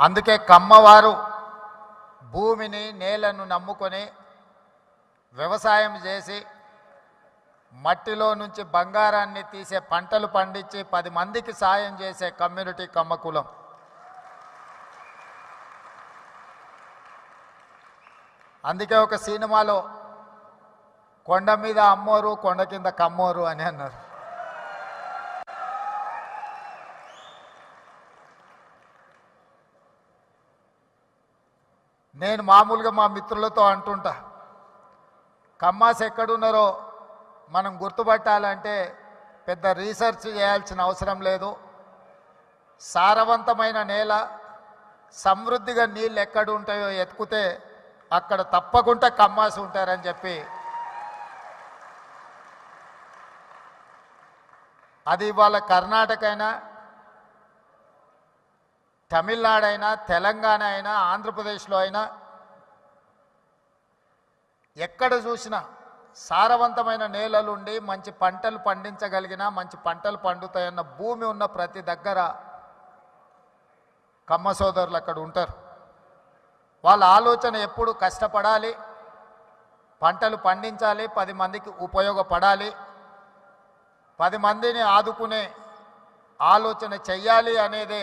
అందుకే కమ్మవారు భూమిని నేలను నమ్ముకొని వ్యవసాయం చేసి మట్టిలో నుంచి బంగారాన్ని తీసే పంటలు పండించి పది మందికి సాయం చేసే కమ్యూనిటీ కమ్మకులం. అందుకే ఒక సినిమాలో కొండ మీద అమ్మోరు కొండ కింద కమ్మోరు అని అన్నారు. నేను మామూలుగా మా మిత్రులతో అంటుంటా కమ్మాస్ ఎక్కడున్నారో మనం గుర్తుపట్టాలంటే పెద్ద రీసెర్చ్ చేయాల్సిన అవసరం లేదు. సారవంతమైన నేల సమృద్ధిగా నీళ్ళు ఎక్కడ ఉంటాయో ఎత్తుకుతే అక్కడ తప్పకుండా కమ్మాసి ఉంటారని చెప్పి. అది ఇవాళ కర్ణాటక అయినా తమిళనాడు అయినా తెలంగాణ అయినా ఆంధ్రప్రదేశ్లో అయినా ఎక్కడ చూసినా సారవంతమైన నేలలుండి మంచి పంటలు పండించగలిగినా మంచి పంటలు పండుతాయన్న భూమి ఉన్న ప్రతి దగ్గర కమ్మ సోదరులు అక్కడ ఉంటారు. వాళ్ళ ఆలోచన ఎప్పుడు కష్టపడాలి పంటలు పండించాలి పది మందికి ఉపయోగపడాలి పది మందిని ఆదుకునే ఆలోచన చెయ్యాలి అనేదే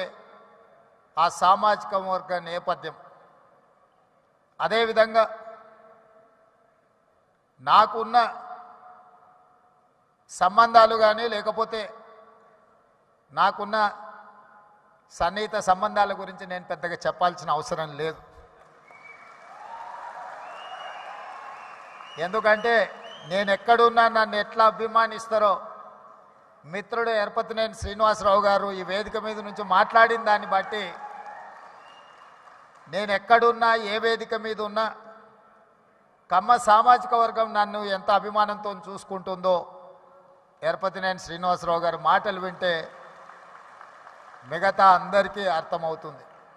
ఆ సామాజిక వర్గ నేపథ్యం. అదేవిధంగా నాకున్న సంబంధాలు కానీ లేకపోతే నాకున్న సన్నిహిత సంబంధాల గురించి నేను పెద్దగా చెప్పాల్సిన అవసరం లేదు. ఎందుకంటే నేను ఎక్కడున్నా నన్ను ఎట్లా అభిమానిస్తారో మిత్రుడు ఎరపతినేని శ్రీనివాసరావు గారు ఈ వేదిక మీద నుంచి మాట్లాడిన దాన్ని బట్టి నేను ఎక్కడున్నా ఏ వేదిక మీద ఉన్నా కమ్మ సామాజిక వర్గం నన్ను ఎంత అభిమానంతో చూసుకుంటుందో ఎరపతినేని శ్రీనివాసరావు గారి మాటలు వింటే మిగతా అందరికీ అర్థమవుతుంది.